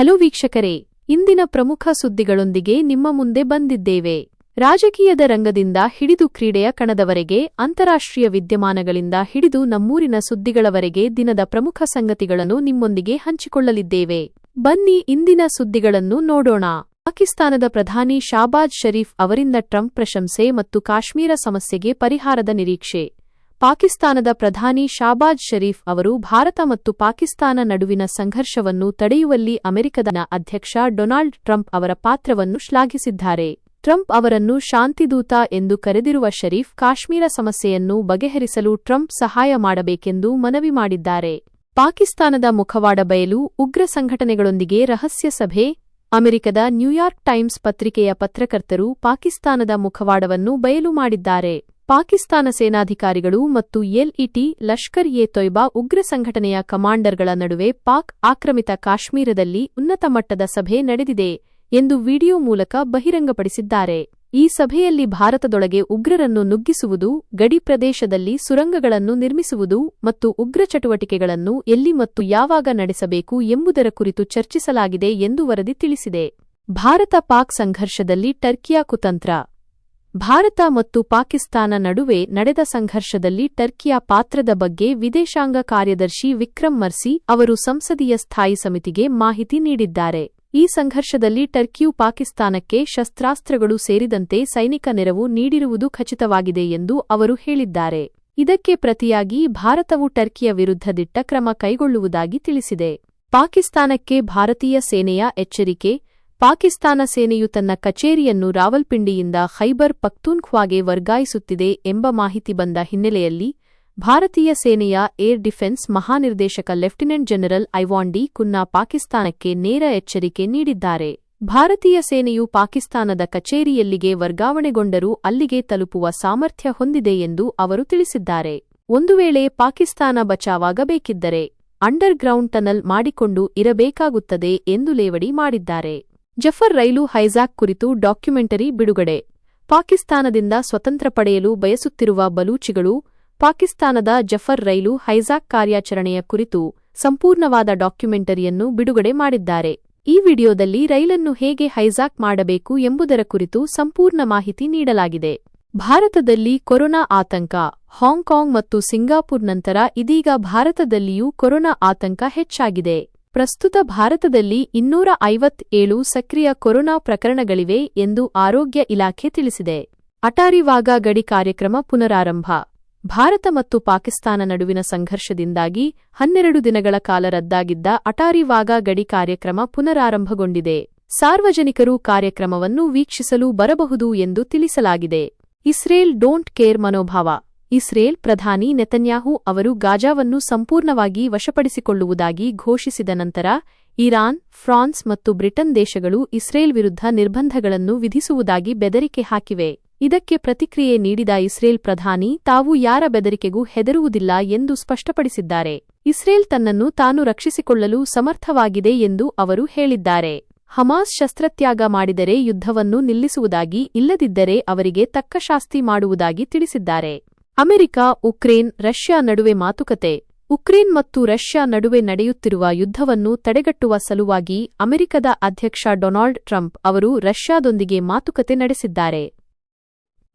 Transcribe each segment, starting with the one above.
Hello ವೀಕ್ಷಕರೇ, ಇಂದಿನ ಪ್ರಮುಖ ಸುದ್ದಿಗಳೊಂದಿಗೆ ನಿಮ್ಮ ಮುಂದೆ ಬಂದಿದ್ದೇವೆ. ರಾಜಕೀಯದ ರಂಗದಿಂದ ಹಿಡಿದು ಕ್ರೀಡೆಯ ಕಣದವರೆಗೆ, ಅಂತಾರಾಷ್ಟ್ರೀಯ ವಿದ್ಯಮಾನಗಳಿಂದ ಹಿಡಿದು ನಮ್ಮೂರಿನ ಸುದ್ದಿಗಳವರೆಗೆ ದಿನದ ಪ್ರಮುಖ ಸಂಗತಿಗಳನ್ನು ನಿಮ್ಮೊಂದಿಗೆ ಹಂಚಿಕೊಳ್ಳಲಿದ್ದೇವೆ. ಬನ್ನಿ ಇಂದಿನ ಸುದ್ದಿಗಳನ್ನು ನೋಡೋಣ. ಪಾಕಿಸ್ತಾನದ ಪ್ರಧಾನಿ ಶಾಬಾಜ್ ಷರೀಫ್ ಅವರಿಂದ ಟ್ರಂಪ್ ಪ್ರಶಂಸೆ ಮತ್ತು ಕಾಶ್ಮೀರ ಸಮಸ್ಯೆಗೆ ಪರಿಹಾರದ ನಿರೀಕ್ಷೆ. ಪಾಕಿಸ್ತಾನದ ಪ್ರಧಾನಿ ಶಾಬಾಜ್ ಷರೀಫ್ ಅವರು ಭಾರತ ಮತ್ತು ಪಾಕಿಸ್ತಾನ ನಡುವಿನ ಸಂಘರ್ಷವನ್ನು ತಡೆಯುವಲ್ಲಿ ಅಮೆರಿಕದ ಅಧ್ಯಕ್ಷ ಡೊನಾಲ್ಡ್ ಟ್ರಂಪ್ ಅವರ ಪಾತ್ರವನ್ನು ಶ್ಲಾಘಿಸಿದ್ದಾರೆ. ಟ್ರಂಪ್ ಅವರನ್ನು ಶಾಂತಿದೂತ ಎಂದು ಕರೆದಿರುವ ಷರೀಫ್ ಕಾಶ್ಮೀರ ಸಮಸ್ಯೆಯನ್ನು ಬಗೆಹರಿಸಲು ಟ್ರಂಪ್ ಸಹಾಯ ಮಾಡಬೇಕೆಂದು ಮನವಿ ಮಾಡಿದ್ದಾರೆ. ಪಾಕಿಸ್ತಾನದ ಮುಖವಾಡ ಬಯಲು ಉಗ್ರ ಸಂಘಟನೆಗಳೊಂದಿಗೆ ರಹಸ್ಯ ಸಭೆ, ಅಮೆರಿಕದ ನ್ಯೂಯಾರ್ಕ್ ಟೈಮ್ಸ್ ಪತ್ರಿಕೆಯ ಪತ್ರಕರ್ತರು ಪಾಕಿಸ್ತಾನದ ಮುಖವಾಡವನ್ನು ಬಯಲು ಮಾಡಿದ್ದಾರೆ. ಪಾಕಿಸ್ತಾನ ಸೇನಾಧಿಕಾರಿಗಳು ಮತ್ತು ಎಲ್ಇಟಿ ಲಷ್ಕರ್ ಎ ತೊಯ್ಬಾ ಉಗ್ರ ಸಂಘಟನೆಯ ಕಮಾಂಡರ್ಗಳ ನಡುವೆ ಪಾಕ್ ಆಕ್ರಮಿತ ಕಾಶ್ಮೀರದಲ್ಲಿ ಉನ್ನತ ಮಟ್ಟದ ಸಭೆ ನಡೆದಿದೆ ಎಂದು ವಿಡಿಯೋ ಮೂಲಕ ಬಹಿರಂಗಪಡಿಸಿದ್ದಾರೆ. ಈ ಸಭೆಯಲ್ಲಿ ಭಾರತದೊಳಗೆ ಉಗ್ರರನ್ನು ನುಗ್ಗಿಸುವುದು, ಗಡಿ ಪ್ರದೇಶದಲ್ಲಿ ಸುರಂಗಗಳನ್ನು ನಿರ್ಮಿಸುವುದು ಮತ್ತು ಉಗ್ರ ಚಟುವಟಿಕೆಗಳನ್ನು ಎಲ್ಲಿ ಮತ್ತು ಯಾವಾಗ ನಡೆಸಬೇಕು ಎಂಬುದರ ಕುರಿತು ಚರ್ಚಿಸಲಾಗಿದೆ ಎಂದು ವರದಿ ತಿಳಿಸಿದೆ. ಭಾರತ ಪಾಕ್ ಸಂಘರ್ಷದಲ್ಲಿ ಟರ್ಕಿಯಾ ಕುತಂತ್ರ ಭಾರತ ಮತ್ತು ಪಾಕಿಸ್ತಾನ ನಡುವೆ ನಡೆದ ಸಂಘರ್ಷದಲ್ಲಿ ಟರ್ಕಿಯ ಪಾತ್ರದ ಬಗ್ಗೆ ವಿದೇಶಾಂಗ ಕಾರ್ಯದರ್ಶಿ ವಿಕ್ರಮ್ ಮರ್ಸಿ ಅವರು ಸಂಸದೀಯ ಸ್ಥಾಯಿ ಸಮಿತಿಗೆ ಮಾಹಿತಿ ನೀಡಿದ್ದಾರೆ. ಈ ಸಂಘರ್ಷದಲ್ಲಿ ಟರ್ಕಿಯು ಪಾಕಿಸ್ತಾನಕ್ಕೆ ಶಸ್ತ್ರಾಸ್ತ್ರಗಳು ಸೇರಿದಂತೆ ಸೈನಿಕ ನೆರವು ನೀಡಿರುವುದು ಖಚಿತವಾಗಿದೆ ಎಂದು ಅವರು ಹೇಳಿದ್ದಾರೆ. ಇದಕ್ಕೆ ಪ್ರತಿಯಾಗಿ ಭಾರತವು ಟರ್ಕಿಯ ವಿರುದ್ಧ ದಿಟ್ಟ ಕ್ರಮ ಕೈಗೊಳ್ಳುವುದಾಗಿ ತಿಳಿಸಿದೆ. ಪಾಕಿಸ್ತಾನಕ್ಕೆ ಭಾರತೀಯ ಸೇನೆಯ ಎಚ್ಚರಿಕೆ ಪಾಕಿಸ್ತಾನ ಸೇನೆಯು ತನ್ನ ಕಚೇರಿಯನ್ನು ರಾವಲ್ಪಿಂಡಿಯಿಂದ ಖೈಬರ್ ಪಖ್ತೂನ್ಖ್ವಾಗೆ ವರ್ಗಾಯಿಸುತ್ತಿದೆ ಎಂಬ ಮಾಹಿತಿ ಬಂದ ಹಿನ್ನೆಲೆಯಲ್ಲಿ ಭಾರತೀಯ ಸೇನೆಯ ಏರ್ ಡಿಫೆನ್ಸ್ ಮಹಾನಿರ್ದೇಶಕ ಲೆಫ್ಟಿನೆಂಟ್ ಜನರಲ್ ಐವಾಂಡಿ ಕುನ್ನಾ ಪಾಕಿಸ್ತಾನಕ್ಕೆ ನೇರ ಎಚ್ಚರಿಕೆ ನೀಡಿದ್ದಾರೆ. ಭಾರತೀಯ ಸೇನೆಯು ಪಾಕಿಸ್ತಾನದ ಕಚೇರಿಯಲ್ಲಿಗೆ ವರ್ಗಾವಣೆಗೊಂಡರೂ ಅಲ್ಲಿಗೆ ತಲುಪುವ ಸಾಮರ್ಥ್ಯ ಹೊಂದಿದೆ ಎಂದು ಅವರು ತಿಳಿಸಿದ್ದಾರೆ. ಒಂದು ವೇಳೆ ಪಾಕಿಸ್ತಾನ ಬಚಾವಾಗಬೇಕಿದ್ದರೆ ಅಂಡರ್ ಗ್ರೌಂಡ್ ಟನಲ್ ಮಾಡಿಕೊಂಡು ಇರಬೇಕಾಗುತ್ತದೆ ಎಂದು ಲೇವಡಿ ಮಾಡಿದ್ದಾರೆ. ಜಫರ್ ರೈಲು ಹೈಜಾಕ್ ಕುರಿತು ಡಾಕ್ಯುಮೆಂಟರಿ ಬಿಡುಗಡೆ. ಪಾಕಿಸ್ತಾನದಿಂದ ಸ್ವತಂತ್ರ ಪಡೆಯಲು ಬಯಸುತ್ತಿರುವ ಬಲೂಚಿಗಳು, ಪಾಕಿಸ್ತಾನದ ಜಫರ್ ರೈಲು ಹೈಜಾಕ್ ಕಾರ್ಯಾಚರಣೆಯ ಕುರಿತು ಸಂಪೂರ್ಣವಾದ ಡಾಕ್ಯುಮೆಂಟರಿಯನ್ನು ಬಿಡುಗಡೆ ಮಾಡಿದ್ದಾರೆ. ಈ ವಿಡಿಯೋದಲ್ಲಿ ರೈಲನ್ನು ಹೇಗೆ ಹೈಜಾಕ್ ಮಾಡಬೇಕು ಎಂಬುದರ ಕುರಿತು ಸಂಪೂರ್ಣ ಮಾಹಿತಿ ನೀಡಲಾಗಿದೆ. ಭಾರತದಲ್ಲಿ ಕೊರೋನಾ ಆತಂಕ, ಹಾಂಗ್ಕಾಂಗ್ ಮತ್ತು ಸಿಂಗಾಪುರ್ ನಂತರ ಇದೀಗ ಭಾರತದಲ್ಲಿಯೂ ಕೊರೋನಾ ಆತಂಕ ಹೆಚ್ಚಾಗಿದೆ. ಪ್ರಸ್ತುತ ಭಾರತದಲ್ಲಿ ಇನ್ನೂರ ಐವತ್ತೇಳು ಸಕ್ರಿಯ ಕೊರೋನಾ ಪ್ರಕರಣಗಳಿವೆ ಎಂದು ಆರೋಗ್ಯ ಇಲಾಖೆ ತಿಳಿಸಿದೆ. ಅಟಾರಿವಾಗಾ ಗಡಿ ಕಾರ್ಯಕ್ರಮ ಪುನರಾರಂಭ. ಭಾರತ ಮತ್ತು ಪಾಕಿಸ್ತಾನ ನಡುವಿನ ಸಂಘರ್ಷದಿಂದಾಗಿ ಹನ್ನೆರಡು ದಿನಗಳ ಕಾಲ ರದ್ದಾಗಿದ್ದ ಅಟಾರಿವಾಗಾ ಗಡಿ ಕಾರ್ಯಕ್ರಮ ಪುನರಾರಂಭಗೊಂಡಿದೆ. ಸಾರ್ವಜನಿಕರು ಕಾರ್ಯಕ್ರಮವನ್ನು ವೀಕ್ಷಿಸಲು ಬರಬಹುದು ಎಂದು ತಿಳಿಸಲಾಗಿದೆ. ಇಸ್ರೇಲ್ ಡೋಂಟ್ ಕೇರ್ ಮನೋಭಾವ. ಇಸ್ರೇಲ್ ಪ್ರಧಾನಿ ನೆತನ್ಯಾಹು ಅವರು ಗಾಜಾವನ್ನು ಸಂಪೂರ್ಣವಾಗಿ ವಶಪಡಿಸಿಕೊಳ್ಳುವುದಾಗಿ ಘೋಷಿಸಿದ ನಂತರ, ಇರಾನ್, ಫ್ರಾನ್ಸ್ ಮತ್ತು ಬ್ರಿಟನ್ ದೇಶಗಳು ಇಸ್ರೇಲ್ ವಿರುದ್ಧ ನಿರ್ಬಂಧಗಳನ್ನು ವಿಧಿಸುವುದಾಗಿ ಬೆದರಿಕೆ ಹಾಕಿವೆ. ಇದಕ್ಕೆ ಪ್ರತಿಕ್ರಿಯೆ ನೀಡಿದ ಇಸ್ರೇಲ್ ಪ್ರಧಾನಿ, ತಾವು ಯಾರ ಬೆದರಿಕೆಗೂ ಹೆದರುವುದಿಲ್ಲ ಎಂದು ಸ್ಪಷ್ಟಪಡಿಸಿದ್ದಾರೆ. ಇಸ್ರೇಲ್ ತನ್ನನ್ನು ತಾನು ರಕ್ಷಿಸಿಕೊಳ್ಳಲು ಸಮರ್ಥವಾಗಿದೆ ಎಂದು ಅವರು ಹೇಳಿದ್ದಾರೆ. ಹಮಾಸ್ ಶಸ್ತ್ರತ್ಯಾಗ ಮಾಡಿದರೆ ಯುದ್ಧವನ್ನು ನಿಲ್ಲಿಸುವುದಾಗಿ, ಇಲ್ಲದಿದ್ದರೆ ಅವರಿಗೆ ತಕ್ಕ ಶಾಸ್ತಿ ಮಾಡುವುದಾಗಿ ತಿಳಿಸಿದ್ದಾರೆ. ಅಮೆರಿಕ, ಉಕ್ರೇನ್, ರಷ್ಯಾ ನಡುವೆ ಮಾತುಕತೆ. ಉಕ್ರೇನ್ ಮತ್ತು ರಷ್ಯಾ ನಡುವೆ ನಡೆಯುತ್ತಿರುವ ಯುದ್ಧವನ್ನು ತಡೆಗಟ್ಟುವ ಸಲುವಾಗಿ ಅಮೆರಿಕದ ಅಧ್ಯಕ್ಷ ಡೊನಾಲ್ಡ್ ಟ್ರಂಪ್ ಅವರು ರಷ್ಯಾದೊಂದಿಗೆ ಮಾತುಕತೆ ನಡೆಸಿದ್ದಾರೆ.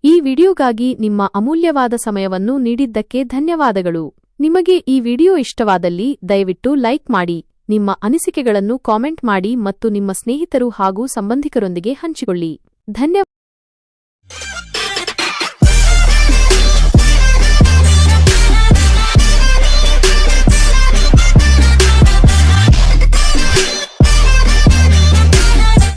ಈ ವಿಡಿಯೋಗಾಗಿ ನಿಮ್ಮ ಅಮೂಲ್ಯವಾದ ಸಮಯವನ್ನು ನೀಡಿದ್ದಕ್ಕೆ ಧನ್ಯವಾದಗಳು. ನಿಮಗೆ ಈ ವಿಡಿಯೋ ಇಷ್ಟವಾದಲ್ಲಿ ದಯವಿಟ್ಟು ಲೈಕ್ ಮಾಡಿ, ನಿಮ್ಮ ಅನಿಸಿಕೆಗಳನ್ನು ಕಾಮೆಂಟ್ ಮಾಡಿ ಮತ್ತು ನಿಮ್ಮ ಸ್ನೇಹಿತರು ಹಾಗೂ ಸಂಬಂಧಿಕರೊಂದಿಗೆ ಹಂಚಿಕೊಳ್ಳಿ. ಧನ್ಯ